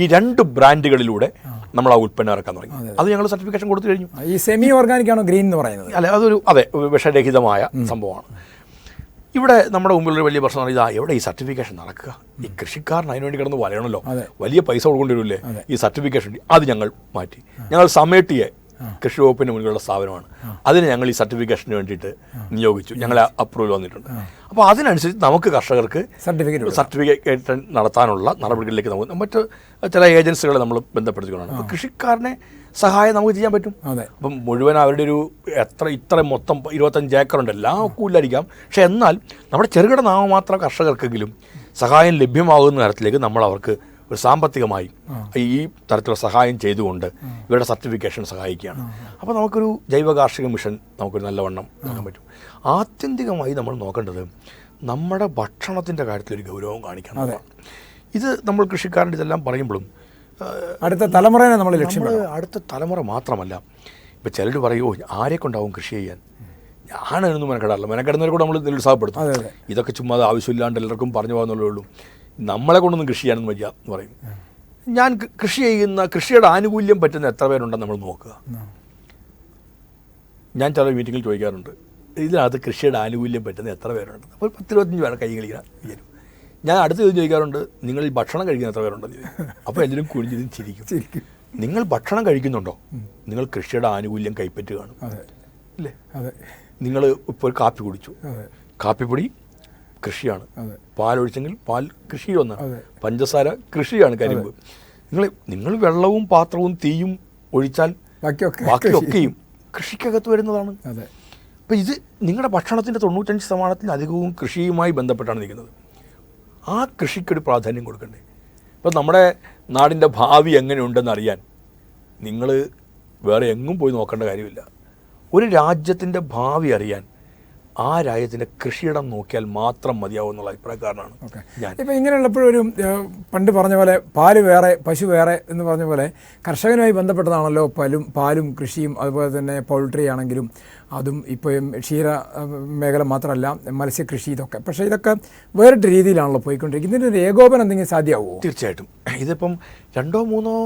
ഈ രണ്ട് ബ്രാൻഡുകളിലൂടെ നമ്മൾ ആ ഉൽപ്പന്നം ഇറക്കാൻ തുടങ്ങി. അത് ഞങ്ങൾ സർട്ടിഫിക്കേഷൻ കൊടുത്തു കഴിഞ്ഞു. ഈ സെമി ഓർഗാനിക് ആണോ ഗ്രീൻ എന്ന് പറയുന്നത്? അല്ല അതൊരു അതെ വിഷരഹിതമായ സംഭവമാണ്. ഇവിടെ നമ്മുടെ മുമ്പിലൊരു വലിയ പ്രശ്നമാണ് പറഞ്ഞാൽ ഇതാ എവിടെ ഈ സർട്ടിഫിക്കേഷൻ നടക്കുക? ഈ കൃഷിക്കാരൻ അതിനുവേണ്ടി കിടന്ന് വലയണമല്ലോ. വലിയ പൈസ കൊടുക്കേണ്ടി വരില്ലേ ഈ സർട്ടിഫിക്കേഷൻ അത് ഞങ്ങൾ മാറ്റി. ഞങ്ങൾ സമേട്ടിയെ കൃഷി വകുപ്പിന് മുന്നിലുള്ള സ്ഥാപനമാണ്. അതിന് ഞങ്ങൾ ഈ സർട്ടിഫിക്കേഷന് വേണ്ടിയിട്ട് നിയോഗിച്ചു. ഞങ്ങൾ അപ്രൂവൽ വന്നിട്ടുണ്ട്. അപ്പോൾ അതിനനുസരിച്ച് നമുക്ക് കർഷകർക്ക് സർട്ടിഫിക്കറ്റ് സർട്ടിഫിക്കറ്റ് നടത്താനുള്ള നടപടികളിലേക്ക് നമുക്ക് മറ്റ് ചില ഏജൻസികളെ നമ്മൾ ബന്ധപ്പെടുത്തിക്കൊണ്ടാണ്. അപ്പോൾ കൃഷിക്കാരനെ സഹായം നമുക്ക് ചെയ്യാൻ പറ്റും. അതെ. അപ്പം മുഴുവൻ അവരുടെ ഒരു എത്ര ഇത്ര മൊത്തം ഇരുപത്തഞ്ച് ഏക്കറുണ്ട് എല്ലാം കൂലായിരിക്കാം പക്ഷെ എന്നാൽ നമ്മുടെ ചെറുകിട നാമമാത്ര കർഷകർക്കെങ്കിലും സഹായം ലഭ്യമാകുന്ന തരത്തിലേക്ക് നമ്മൾ അവർക്ക് ഒരു സാമ്പത്തികമായി ഈ തരത്തിലുള്ള സഹായം ചെയ്തുകൊണ്ട് ഇവരുടെ സർട്ടിഫിക്കേഷൻ സഹായിക്കുകയാണ്. അപ്പോൾ നമുക്കൊരു ജൈവ കാർഷിക മിഷൻ നമുക്കൊരു നല്ലവണ്ണം നോക്കാൻ പറ്റും. ആത്യന്തികമായി നമ്മൾ നോക്കേണ്ടത് നമ്മുടെ ഭക്ഷണത്തിന്റെ കാര്യത്തിൽ ഒരു ഗൗരവം കാണിക്കണം ഇത് നമ്മൾ കൃഷിക്കാരന്റെ ഇതെല്ലാം പറയുമ്പോഴും അടുത്ത തലമുറയെ നമ്മൾ ലക്ഷ്യം അടുത്ത തലമുറ മാത്രമല്ല. ഇപ്പം ചിലർ പറയുമോ ആരെ കൊണ്ടാവും കൃഷി ചെയ്യാൻ? ഞാനതിനൊന്നും മെനക്കെടാറില്ല മെനക്കെടുന്നവരെ കൂടെ നമ്മൾ നിരുത്സാഹപ്പെടുത്തും. ഇതൊക്കെ ചുമ്മാ ആവശ്യമില്ലാണ്ട് എല്ലാവർക്കും പറഞ്ഞു പോകാന്നുള്ളേ ഉള്ളൂ. നമ്മളെ കൊണ്ടൊന്നും കൃഷി ചെയ്യാനൊന്നും വയ്യ എന്ന് പറയും. ഞാൻ കൃഷി ചെയ്യുന്ന കൃഷിയുടെ ആനുകൂല്യം പറ്റുന്ന എത്ര പേരുണ്ടെന്ന് നമ്മൾ നോക്കുക. ഞാൻ ചില മീറ്റിങ്ങിൽ ചോദിക്കാറുണ്ട് ഇതിനകത്ത് കൃഷിയുടെ ആനുകൂല്യം പറ്റുന്ന എത്ര പേരുണ്ട്? അപ്പോൾ പത്തിരുപത്തഞ്ച് പേരെ കൈ കളിക്കാൻ വരും ഞാൻ അടുത്ത ചോദ്യം ചോദിക്കാറുണ്ട് നിങ്ങൾ ഈ ഭക്ഷണം കഴിക്കുന്ന എത്ര പേരുണ്ടെന്ന് അപ്പോൾ എല്ലാവരും കുഴിഞ്ഞിരും ചിരിക്കും. നിങ്ങൾ ഭക്ഷണം കഴിക്കുന്നുണ്ടോ? നിങ്ങൾ കൃഷിയുടെ ആനുകൂല്യം കൈപ്പറ്റുകയാണ് അതെ. ഇല്ലേ? അതെ. നിങ്ങൾ ഇപ്പോൾ ഒരു കാപ്പി കുടിച്ചു. കാപ്പിപ്പൊടി കൃഷിയാണ്. പാലൊഴിച്ചെങ്കിൽ പാൽ കൃഷി ഒന്നാണ്. പഞ്ചസാര കൃഷിയാണ് കരിമ്പ്. നിങ്ങൾ നിങ്ങൾ വെള്ളവും പാത്രവും തീയും ഒഴിച്ചാൽ ബാക്കിയൊക്കെ ബാക്കിയൊക്കെയും കൃഷിക്കകത്ത് വരുന്നതാണ്. അതെ. അപ്പോൾ ഇത് നിങ്ങളുടെ ഭക്ഷണത്തിന്റെ തൊണ്ണൂറ്റഞ്ച് ശതമാനത്തിലധികവും കൃഷിയുമായി ബന്ധപ്പെട്ടാണ് നിൽക്കുന്നത്. ആ കൃഷിക്കൊരു പ്രാധാന്യം കൊടുക്കണ്ടേ? ഇപ്പം നമ്മുടെ നാടിന്റെ ഭാവി എങ്ങനെയുണ്ടെന്ന് അറിയാൻ നിങ്ങൾ വേറെ എങ്ങും പോയി നോക്കേണ്ട കാര്യമില്ല. ഒരു രാജ്യത്തിന്റെ ഭാവി അറിയാൻ ആ രാജ്യത്തിന്റെ കൃഷിയിടം നോക്കിയാൽ മാത്രം മതിയാവും എന്നുള്ള അഭിപ്രായക്കാരനാണ് ഓക്കെ. ഇപ്പം ഇങ്ങനെയുള്ളപ്പോഴൊരു പണ്ട് പറഞ്ഞ പോലെ പാൽ വേറെ പശു വേറെ എന്ന് പറഞ്ഞ പോലെ കർഷകനുമായി ബന്ധപ്പെട്ടതാണല്ലോ പാലും പാലും കൃഷിയും അതുപോലെ തന്നെ പൗൾട്രി ആണെങ്കിലും അതും ഇപ്പോഴും ക്ഷീര മേഖല മാത്രമല്ല മത്സ്യകൃഷി ഇതൊക്കെ. പക്ഷേ ഇതൊക്കെ വേറിട്ട രീതിയിലാണല്ലോ പോയിക്കൊണ്ടിരിക്കുന്നത്. ഇതിന്റെ ഒരു ഏകോപനം എന്തെങ്കിലും സാധ്യമാവുമോ തീർച്ചയായിട്ടും. ഇതിപ്പം രണ്ടോ മൂന്നോ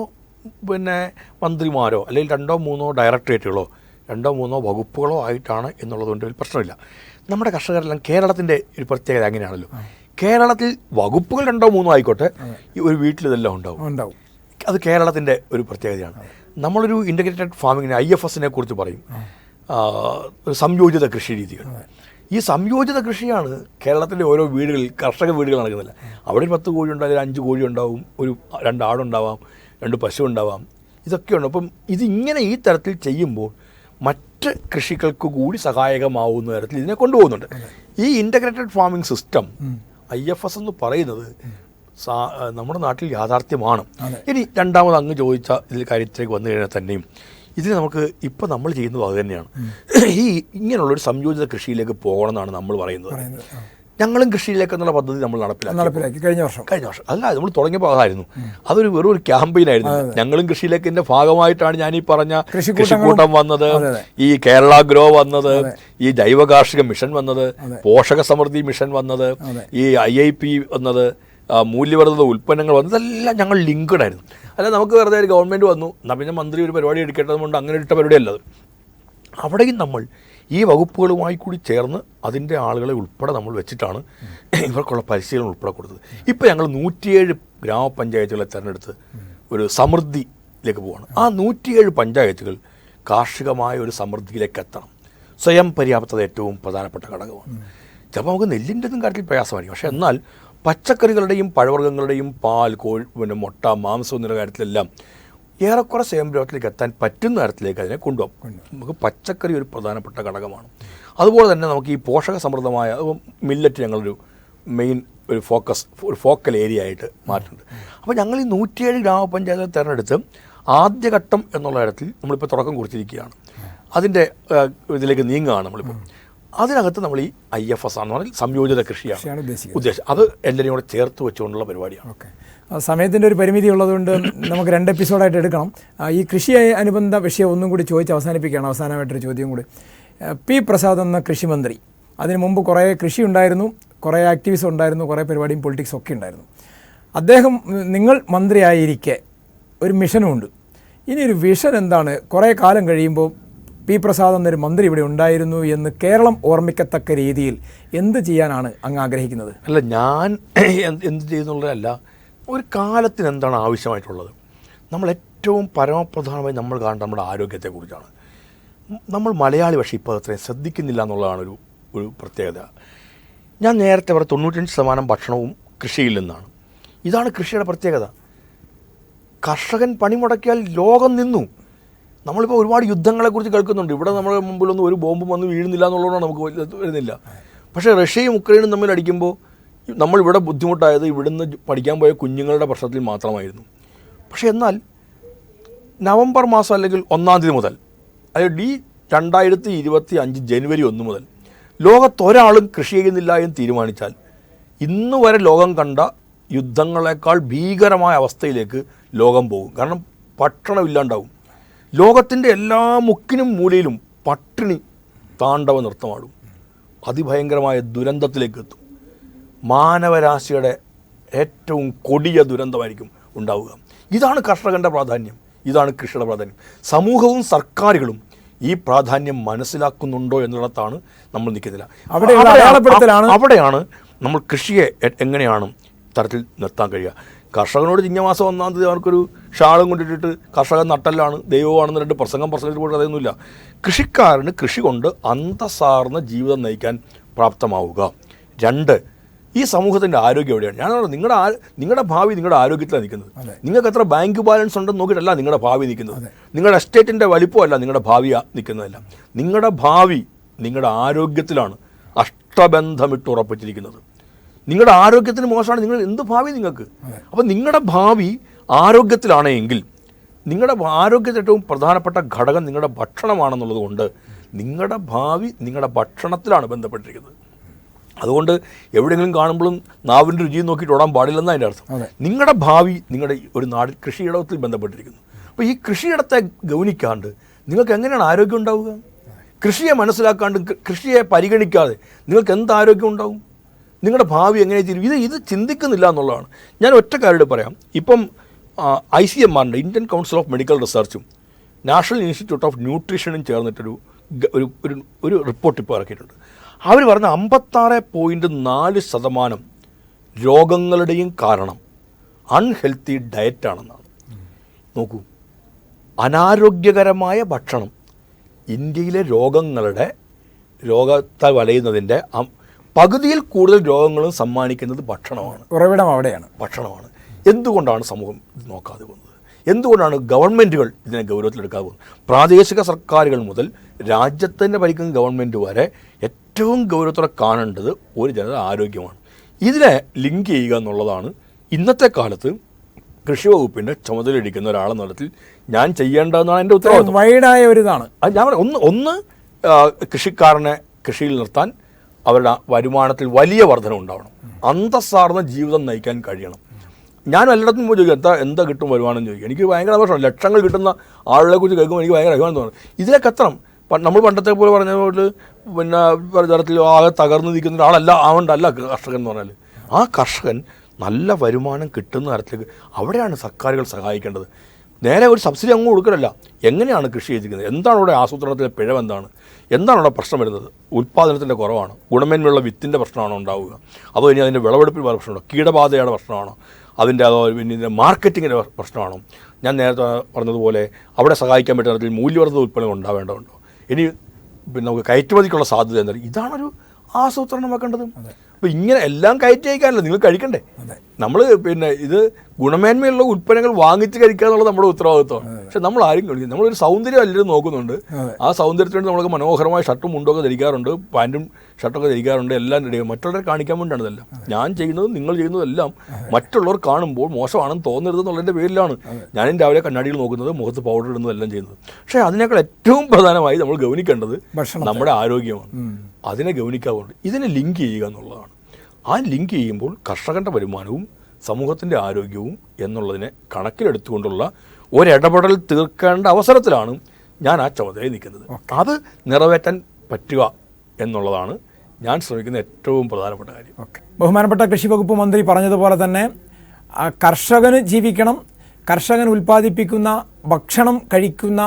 പിന്നെ മന്ത്രിമാരോ അല്ലെങ്കിൽ രണ്ടോ മൂന്നോ ഡയറക്ടറേറ്റുകളോ രണ്ടോ മൂന്നോ വകുപ്പുകളോ ആയിട്ടാണ് എന്നുള്ളതുകൊണ്ട് ഒരു പ്രശ്നമില്ല. നമ്മുടെ കർഷകരെല്ലാം കേരളത്തിന്റെ ഒരു പ്രത്യേകത അങ്ങനെയാണല്ലോ കേരളത്തിൽ വകുപ്പുകൾ രണ്ടോ മൂന്നോ ആയിക്കോട്ടെ ഈ ഒരു വീട്ടിൽ ഇതെല്ലാം ഉണ്ടാവും. ഉണ്ടാവും. അത് കേരളത്തിന്റെ ഒരു പ്രത്യേകതയാണ്. നമ്മളൊരു ഇന്റഗ്രേറ്റഡ് ഫാമിങ്ങിന് ഐ എഫ് എസിനെ കുറിച്ച് പറയും. ഒരു സംയോജിത കൃഷി രീതികൾ. ഈ സംയോജിത കൃഷിയാണ് കേരളത്തിന്റെ ഓരോ വീടുകളിൽ കർഷക വീടുകൾ നടക്കുന്നില്ല അവിടെ ഒരു പത്ത് കോഴി അല്ലെങ്കിൽ അഞ്ച് കോഴി ഉണ്ടാവും ഒരു രണ്ട് ആടുണ്ടാവാം രണ്ട് പശു ഉണ്ടാവാം ഇതൊക്കെയുണ്ട്. അപ്പം ഇതിങ്ങനെ ഈ തരത്തിൽ ചെയ്യുമ്പോൾ മറ്റ് കൃഷികൾക്ക് കൂടി സഹായകമാവുന്ന തരത്തിൽ ഇതിനെ കൊണ്ടുപോകുന്നുണ്ട്. ഈ integrated farming system I F S എന്ന് പറയുന്നത് നമ്മുടെ നാട്ടിൽ യാഥാർത്ഥ്യമാണ്. ഇനി രണ്ടാമത് അങ്ങ് ചോദിച്ച ഇതിൽ കാര്യത്തിലേക്ക് വന്നു കഴിഞ്ഞാൽ തന്നെയും ഇതിന് നമുക്ക് ഇപ്പം നമ്മൾ ചെയ്യുന്നത് അത് തന്നെയാണ്. ഈ ഇങ്ങനെയുള്ളൊരു സംയോജിത കൃഷിയിലേക്ക് പോകണം എന്നാണ് നമ്മൾ പറയുന്നത്. ഞങ്ങളും കൃഷിയിലേക്ക് എന്നുള്ള പദ്ധതി നമ്മൾ നടപ്പിലാക്കി. നടപ്പിലാക്കി. കഴിഞ്ഞ വർഷം. കഴിഞ്ഞ വർഷം. അല്ല നമ്മൾ തുടങ്ങിയപ്പോൾ അതായിരുന്നു. അതൊരു വെറും ഒരു ക്യാമ്പയിൻ ആയിരുന്നു. ഞങ്ങളും കൃഷിയിലേക്കിന്റെ ഭാഗമായിട്ടാണ് ഞാൻ ഈ പറഞ്ഞ കൃഷിക്കൂട്ടം വന്നത്. ഈ കേരള ഗ്രോ വന്നത് ഈ ജൈവ കാർഷിക മിഷൻ വന്നത് പോഷക സമൃദ്ധി മിഷൻ വന്നത് ഈ ഐ ഐ പി വന്നത് മൂല്യവർദ്ധിത ഉൽപ്പന്നങ്ങൾ വന്നത് ഇതെല്ലാം ഞങ്ങൾ ലിങ്ക്ഡ് ആയിരുന്നു. അല്ല നമുക്ക് വെറുതെ ഒരു ഗവൺമെന്റ് വന്നു. പിന്നെ മന്ത്രി ഒരു പരിപാടി എടുക്കേണ്ടതുകൊണ്ട് അങ്ങനെ ഇട്ട പരിപാടിയല്ലത് അവിടെയും നമ്മൾ ഈ വകുപ്പുകളുമായി കൂടി ചേർന്ന് അതിന്റെ ആളുകളെ ഉൾപ്പെടെ നമ്മൾ വെച്ചിട്ടാണ് ഇവർക്കുള്ള പരിശീലനം ഉൾപ്പെടെ കൊടുത്തത്. ഇപ്പോൾ ഞങ്ങൾ നൂറ്റിയേഴ് ഗ്രാമപഞ്ചായത്തുകളെ തിരഞ്ഞെടുത്ത് ഒരു സമൃദ്ധിയിലേക്ക് പോവാണ്. ആ നൂറ്റിയേഴ് പഞ്ചായത്തുകൾ കാർഷികമായ ഒരു സമൃദ്ധിയിലേക്ക് എത്തണം. സ്വയം പര്യാപ്തത ഏറ്റവും പ്രധാനപ്പെട്ട ഘടകമാണ്. ചിലപ്പോൾ നമുക്ക് നെല്ലിന്റെ ഒന്നും കാര്യത്തിൽ പ്രയാസമായിരിക്കും. പക്ഷേ എന്നാൽ പച്ചക്കറികളുടെയും പഴവർഗങ്ങളുടെയും പാൽ കോഴി പിന്നെ മുട്ട മാംസം എന്നുള്ള കാര്യത്തിലെല്ലാം ഏറെക്കുറെ സ്വയം പര്യാപ്തത്തിലേക്ക് എത്താൻ പറ്റുന്ന തരത്തിലേക്ക് അതിനെ കൊണ്ടുപോകും. നമുക്ക് പച്ചക്കറി ഒരു പ്രധാനപ്പെട്ട ഘടകമാണ്. അതുപോലെ തന്നെ നമുക്ക് ഈ പോഷക സമൃദ്ധമായ മില്ലറ്റ് ഞങ്ങളൊരു മെയിൻ ഒരു ഫോക്കസ് ഒരു ഫോക്കൽ ഏരിയ ആയിട്ട് മാറ്റുന്നുണ്ട്. അപ്പോൾ ഞങ്ങൾ ഈ നൂറ്റിയേഴ് ഗ്രാമപഞ്ചായത്ത് തിരഞ്ഞെടുത്ത് ആദ്യഘട്ടം എന്നുള്ള തരത്തിൽ നമ്മളിപ്പോൾ തുടക്കം കുറിച്ചിരിക്കുകയാണ്. അതിന്റെ ഇതിലേക്ക് നീങ്ങുകയാണ് നമ്മളിപ്പോൾ അതിനകത്ത് നമ്മൾ ഈ ഐ എഫ് എസ് ആണെന്ന് പറഞ്ഞാൽ സംയോജിത കൃഷിയാണ് ഉദ്ദേശം അത് എല്ലാവരെയും കൂടെ ചേർത്ത് വെച്ചുകൊണ്ടുള്ള പരിപാടിയാണ്. ഓക്കെ. സമയത്തിന്റെ ഒരു പരിമിതി ഉള്ളതുകൊണ്ട് നമുക്ക് രണ്ട് എപ്പിസോഡായിട്ട് എടുക്കണം. ഈ കൃഷി അനുബന്ധ വിഷയം ഒന്നും കൂടി ചോദിച്ച് അവസാനിപ്പിക്കുകയാണ് അവസാനമായിട്ടൊരു ചോദ്യം കൂടി. പി പ്രസാദ് എന്ന കൃഷിമന്ത്രി. അതിന് മുമ്പ് കുറേ കൃഷി ഉണ്ടായിരുന്നു കുറേ ആക്ടിവിസം ഉണ്ടായിരുന്നു കുറേ പരിപാടിയും പൊളിറ്റിക്സും ഒക്കെ ഉണ്ടായിരുന്നു. അദ്ദേഹം നിങ്ങൾ മന്ത്രിയായിരിക്കെ ഒരു മിഷനുമുണ്ട്. ഇനി ഒരു വിഷൻ എന്താണ്? കുറേ കാലം കഴിയുമ്പോൾ പി പ്രസാദ് എന്നൊരു മന്ത്രി ഇവിടെ ഉണ്ടായിരുന്നു എന്ന് കേരളം ഓർമ്മിക്കത്തക്ക രീതിയിൽ എന്ത് ചെയ്യാനാണ് അങ്ങ് ആഗ്രഹിക്കുന്നത്? അല്ല ഞാൻ എന്ത് ചെയ്യുന്നുള്ളതല്ല ഒരു കാലത്തിന് എന്താണ് ആവശ്യമായിട്ടുള്ളത്? നമ്മൾ ഏറ്റവും പരമപ്രധാനമായി നമ്മൾ കാണേണ്ട നമ്മുടെ ആരോഗ്യത്തെക്കുറിച്ചാണ്. നമ്മൾ മലയാളി പക്ഷേ ഇപ്പോൾ അത്രയും ശ്രദ്ധിക്കുന്നില്ല എന്നുള്ളതാണ് ഒരു ഒരു പ്രത്യേകത. ഞാൻ നേരത്തെ പറഞ്ഞ തൊണ്ണൂറ്റഞ്ച് ശതമാനം ഭക്ഷണവും കൃഷിയിൽ നിന്നാണ്. ഇതാണ് കൃഷിയുടെ പ്രത്യേകത. കർഷകൻ പണിമുടക്കിയാൽ ലോകം നിന്നു. നമ്മളിപ്പോൾ ഒരുപാട് യുദ്ധങ്ങളെക്കുറിച്ച് കേൾക്കുന്നുണ്ട്. ഇവിടെ നമ്മുടെ മുമ്പിലൊന്നും ഒരു ബോംബും വന്ന് വീഴുന്നില്ല എന്നുള്ളതുകൊണ്ട് നമുക്ക് വരുന്നില്ല. പക്ഷേ റഷ്യയും ഉക്രൈനും തമ്മിൽ അടിക്കുമ്പോൾ നമ്മൾ ഇവിടെ ബുദ്ധിമുട്ടായത് ഇവിടുന്ന് പഠിക്കാൻ പോയ കുഞ്ഞുങ്ങളുടെ പ്രശ്നത്തിൽ മാത്രമായിരുന്നു. പക്ഷേ എന്നാൽ നവംബർ മാസം അല്ലെങ്കിൽ ഒന്നാം തീയതി മുതൽ അതായത് ഡി രണ്ടായിരത്തി ഇരുപത്തി അഞ്ച് ജനുവരി ഒന്ന് മുതൽ ലോകത്തൊരാളും കൃഷി ചെയ്യുന്നില്ല എന്ന് തീരുമാനിച്ചാൽ ഇന്ന് വരെ ലോകം കണ്ട യുദ്ധങ്ങളെക്കാൾ ഭീകരമായ അവസ്ഥയിലേക്ക് ലോകം പോകും. കാരണം ഭക്ഷണം ഇല്ലാണ്ടാവും ലോകത്തിന്റെ എല്ലാ മുക്കിനും മൂലയിലും പട്ടിണി താണ്ഡവ നൃത്തമാടും. അതിഭയങ്കരമായ ദുരന്തത്തിലേക്ക് എത്തും. മാനവരാശിയുടെ ഏറ്റവും കൊടിയ ദുരന്തമായിരിക്കും ഉണ്ടാവുക. ഇതാണ് കർഷകന്റെ പ്രാധാന്യം. ഇതാണ് കൃഷിയുടെ പ്രാധാന്യം. സമൂഹവും സർക്കാരുകളും ഈ പ്രാധാന്യം മനസ്സിലാക്കുന്നുണ്ടോ എന്നിടത്താണ് നമ്മൾ നിൽക്കുന്നില്ല അവിടെയാണ്- നമ്മൾ കൃഷിയെ എങ്ങനെയാണ് തരത്തിൽ നിർത്താൻ കഴിയുക. കർഷകനോട് ചിങ്ങമാസം ഒന്നാം തീയതി അവർക്കൊരു ഷാളും കൊണ്ടിട്ടിട്ട് കർഷകൻ നട്ടല്ലാണ് ദൈവമാണെന്ന് രണ്ട് പ്രസംഗം പ്രസംഗത്തിൽ പോയിട്ട് അതൊന്നുമില്ല. കൃഷിക്കാരന് കൃഷി കൊണ്ട് അന്തസാർന്ന ജീവിതം നയിക്കാൻ പ്രാപ്തമാവുക. രണ്ട് ഈ സമൂഹത്തിന്റെ ആരോഗ്യം എവിടെയാണ്? ഞാൻ പറഞ്ഞത് നിങ്ങളുടെ നിങ്ങളുടെ ഭാവി നിങ്ങളുടെ ആരോഗ്യത്തിലാണ് നിൽക്കുന്നത്. നിങ്ങൾക്ക് എത്ര ബാങ്ക് ബാലൻസ് ഉണ്ടെന്ന് നോക്കിയിട്ടല്ല നിങ്ങളുടെ ഭാവി നിൽക്കുന്നത്. നിങ്ങളുടെ എസ്റ്റേറ്റിന്റെ വലിപ്പമല്ല നിങ്ങളുടെ ഭാവി നിൽക്കുന്നതല്ല. നിങ്ങളുടെ ഭാവി നിങ്ങളുടെ ആരോഗ്യത്തിലാണ് അഷ്ടബന്ധമിട്ട് ഉറപ്പിച്ചിരിക്കുന്നത് നിങ്ങളുടെ ആരോഗ്യത്തിന് മോശമാണ് നിങ്ങൾ എന്ത് ഭാവി നിങ്ങൾക്ക്? അപ്പം നിങ്ങളുടെ ഭാവി ആരോഗ്യത്തിലാണെങ്കിൽ നിങ്ങളുടെ ആരോഗ്യത്തിൽ ഏറ്റവും പ്രധാനപ്പെട്ട ഘടകം നിങ്ങളുടെ ഭക്ഷണമാണെന്നുള്ളത് കൊണ്ട് നിങ്ങളുടെ ഭാവി നിങ്ങളുടെ ഭക്ഷണത്തിലാണ് ബന്ധപ്പെട്ടിരിക്കുന്നത്. അതുകൊണ്ട് എവിടെയെങ്കിലും കാണുമ്പോഴും നാവിന്റെ രുചി നോക്കിയിട്ട് ഓടാൻ പാടില്ലെന്ന് അതിന്റെ അർത്ഥം. നിങ്ങളുടെ ഭാവി നിങ്ങളുടെ ഒരു നാട് കൃഷിയിടത്തിൽ ബന്ധപ്പെട്ടിരിക്കുന്നു. അപ്പോൾ ഈ കൃഷിയിടത്തെ ഗൗനിക്കാണ്ട് നിങ്ങൾക്ക് എങ്ങനെയാണ് ആരോഗ്യം ഉണ്ടാവുക? കൃഷിയെ മനസ്സിലാക്കാണ്ട് കൃഷിയെ പരിഗണിക്കാതെ നിങ്ങൾക്ക് എന്ത് ആരോഗ്യം ഉണ്ടാവും? നിങ്ങളുടെ ഭാവി എങ്ങനെ തീരും ഇത് ഇത് ചിന്തിക്കുന്നില്ല എന്നുള്ളതാണ്. ഞാൻ ഒറ്റ കാര്യം പറയാം. ഇപ്പം ഐ സി എം ആറിന്റെ ഇന്ത്യൻ കൗൺസിൽ ഓഫ് മെഡിക്കൽ റിസർച്ചും നാഷണൽ ഇൻസ്റ്റിറ്റ്യൂട്ട് ഓഫ് ന്യൂട്രീഷനും ചേർന്നിട്ടൊരു ഒരു ഒരു ഒരു റിപ്പോർട്ട് ഇപ്പോൾ ഇറക്കിയിട്ടുണ്ട്. അവർ പറഞ്ഞ അമ്പത്താറ് പോയിന്റ് നാല് ശതമാനം രോഗങ്ങളുടെയും കാരണം അൺഹെൽത്തി ഡയറ്റാണെന്നാണ്. നോക്കൂ അനാരോഗ്യകരമായ ഭക്ഷണം ഇന്ത്യയിലെ രോഗങ്ങളുടെ രോഗത്താൽ വലയുന്നതിന്റെ പകുതിയിൽ കൂടുതൽ രോഗങ്ങളും സമ്മാനിക്കുന്നത് ഭക്ഷണമാണ്. ഉറവിടം അവിടെയാണ് ഭക്ഷണമാണ്. എന്തുകൊണ്ടാണ് സമൂഹം ഇത് നോക്കാതെ പോകുന്നത്? എന്തുകൊണ്ടാണ് ഗവൺമെന്റുകൾ ഇതിനെ ഗൗരവത്തിലെടുക്കാതെ പോകുന്നത്? പ്രാദേശിക സർക്കാരുകൾ മുതൽ രാജ്യത്തിന്റെ ഭരിക്കുന്ന ഗവൺമെന്റ് വരെ ഏറ്റവും ഗൗരവത്തോടെ കാണേണ്ടത് ഒരു ജനത ആരോഗ്യമാണ്. ഇതിനെ ലിങ്ക് ചെയ്യുക എന്നുള്ളതാണ് ഇന്നത്തെ കാലത്ത് കൃഷി വകുപ്പിന്റെ ചുമതലയിരിക്കുന്ന ഒരാളെന്ന തരത്തിൽ ഞാൻ ചെയ്യേണ്ടതെന്നാണ് എന്റെ ഉത്തരവാദിത്വം. വൈഡായ ഒരു ഇതാണ് ഞാൻ ഒന്ന് ഒന്ന് കൃഷിക്കാരനെ കൃഷിയിൽ നിർത്താൻ അവരുടെ വരുമാനത്തിൽ വലിയ വർധന ഉണ്ടാവണം. അന്തസ്സാർന്ന ജീവിതം നയിക്കാൻ കഴിയണം. ഞാൻ എല്ലായിടത്തും പോയി ചോദിക്കും എന്താ എന്താ കിട്ടും വരുമാനം? ചോദിക്കും. എനിക്ക് ഭയങ്കര ആഘോഷമാണ് ലക്ഷങ്ങൾ കിട്ടുന്ന ആളുകളെ കുറിച്ച് കേൾക്കുമ്പോൾ എനിക്ക് ഭയങ്കര അഭിമാനം തോന്നുന്നു ഇതിലേക്ക് എത്തണം. നമ്മൾ പണ്ടത്തെ പോലെ പറഞ്ഞ പോലെ പിന്നെ തരത്തിൽ ആകെ തകർന്നു നിൽക്കുന്ന ഒരാളല്ല ആവണ്ടല്ല കർഷകൻ എന്ന് പറഞ്ഞാൽ ആ കർഷകൻ നല്ല വരുമാനം കിട്ടുന്ന തരത്തിലേക്ക് അവിടെയാണ് സർക്കാരുകൾ സഹായിക്കേണ്ടത്. നേരെ ഒരു സബ്സിഡി അങ്ങ് കൊടുക്കലല്ല. എങ്ങനെയാണ് കൃഷി ചെയ്തിരിക്കുന്നത് എന്താണ് അവിടെ ആസൂത്രണത്തിലെ പിഴവ് എന്താണ് അവിടെ പ്രശ്നം വരുന്നത്? ഉൽപ്പാദനത്തിന്റെ കുറവാണ്. ഗുണമേന്മയുള്ള വിത്തിന്റെ പ്രശ്നമാണോ ഉണ്ടാവുക? അതോ ഇനി അതിന്റെ വിളവെടുപ്പിൽ വേറെ പ്രശ്നമുണ്ടോ? കീടബാധയുടെ പ്രശ്നമാണോ? അതിന്റെ അതോ പിന്നെ ഇതിന്റെ മാർക്കറ്റിങ്ങിന്റെ പ്രശ്നമാണോ? ഞാൻ നേരത്തെ പറഞ്ഞതുപോലെ അവിടെ സഹായിക്കാൻ പറ്റുന്ന തരത്തിൽ മൂല്യവർദ്ധിത ഉൽപ്പന്നങ്ങൾ ഉണ്ടാവേണ്ടതുണ്ടോ? ഇനി പിന്നെ നമുക്ക് കയറ്റുമതിക്കുള്ള സാധ്യത എന്താണ് ഇതാണൊരു ആസൂത്രണം വെക്കേണ്ടത്. അപ്പോൾ ഇങ്ങനെ എല്ലാം കയറ്റി അയക്കാനല്ല? നിങ്ങൾ കഴിക്കണ്ടേ? നമ്മൾ പിന്നെ ഇത് ഗുണമേന്മയുള്ള ഉൽപ്പന്നങ്ങൾ വാങ്ങിച്ച് കഴിക്കുക എന്നുള്ളത് നമ്മുടെ ഉത്തരവാദിത്വമാണ്. പക്ഷെ നമ്മൾ ആരും കഴിക്കും നമ്മളൊരു സൗന്ദര്യം എല്ലാവരും നോക്കുന്നുണ്ട്. ആ സൗന്ദര്യത്തിന് നമ്മൾക്ക് നമ്മളൊക്കെ മനോഹരമായ ഷർട്ടും മുണ്ടൊക്കെ ധരിക്കാറുണ്ട്. പാന്റും ഷർട്ടൊക്കെ ധരിക്കാറുണ്ട് എല്ലാം റെഡി മറ്റുള്ളവരെ കാണിക്കാൻ വേണ്ടിയാണ് ഇതെല്ലാം. ഞാൻ ചെയ്യുന്നതും നിങ്ങൾ ചെയ്യുന്നതെല്ലാം മറ്റുള്ളവർ കാണുമ്പോൾ മോശമാണെന്ന് തോന്നരുത് എന്നുള്ളതിന്റെ പേരിലാണ് ഞാനും രാവിലെ കണ്ണാടിയിൽ നോക്കുന്നത് മുഖത്ത് പൗഡർ ഇടുന്നത് എല്ലാം ചെയ്യുന്നത്. പക്ഷേ അതിനേക്കാൾ ഏറ്റവും പ്രധാനമായി നമ്മൾ ഗവനിക്കേണ്ടത് നമ്മുടെ ആരോഗ്യമാണ്. അതിനെ ഗവനിക്കാറുണ്ട് ഇതിനെ ലിങ്ക് ചെയ്യുക എന്നുള്ളതാണ്. ആ ലിങ്ക് ചെയ്യുമ്പോൾ കർഷകന്റെ വരുമാനവും സമൂഹത്തിന്റെ ആരോഗ്യവും എന്നുള്ളതിനെ കണക്കിലെടുത്തുകൊണ്ടുള്ള ഒരിടപെടൽ തീർക്കേണ്ട അവസരത്തിലാണ് ഞാൻ ആ ചുമതലയിൽ നിൽക്കുന്നത്. അത് നിറവേറ്റാൻ പറ്റുക എന്നുള്ളതാണ് ഞാൻ ശ്രമിക്കുന്ന ഏറ്റവും പ്രധാനപ്പെട്ട കാര്യം. ഓക്കെ. ബഹുമാനപ്പെട്ട കൃഷി വകുപ്പ് മന്ത്രി പറഞ്ഞതുപോലെ തന്നെ കർഷകന് ജീവിക്കണം കർഷകൻ ഉൽപ്പാദിപ്പിക്കുന്ന ഭക്ഷണം കഴിക്കുന്ന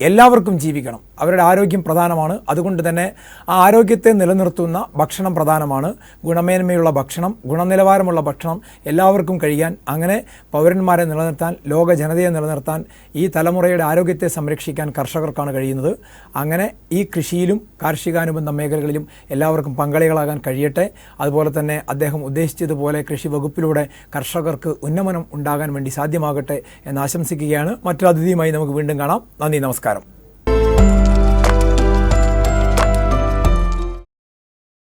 എല്ലാവർക്കും ജീവിക്കണം. അവരുടെ ആരോഗ്യം പ്രധാനമാണ്. അതുകൊണ്ട് തന്നെ ആ ആരോഗ്യത്തെ നിലനിർത്തുന്ന ഭക്ഷണം പ്രധാനമാണ്. ഗുണമേന്മയുള്ള ഭക്ഷണം ഗുണനിലവാരമുള്ള ഭക്ഷണം എല്ലാവർക്കും കഴിയാൻ അങ്ങനെ പൗരന്മാരെ നിലനിർത്താൻ ലോക ജനതയെ നിലനിർത്താൻ ഈ തലമുറയുടെ ആരോഗ്യത്തെ സംരക്ഷിക്കാൻ കർഷകർക്കാണ് കഴിയുന്നത്. അങ്ങനെ ഈ കൃഷിയിലും കാർഷികാനുബന്ധ മേഖലകളിലും എല്ലാവർക്കും പങ്കാളികളാകാൻ കഴിയട്ടെ. അതുപോലെ തന്നെ അദ്ദേഹം ഉദ്ദേശിച്ചതുപോലെ കൃഷി വകുപ്പിലൂടെ കർഷകർക്ക് ഉന്നമനം ഉണ്ടാകാൻ വേണ്ടി സാധ്യമാകട്ടെ എന്ന് ആശംസിക്കുകയാണ്. മറ്റൊരു അതിഥിയുമായി നമുക്ക് വീണ്ടും കാണാം. നന്ദി നമസ്കാരം.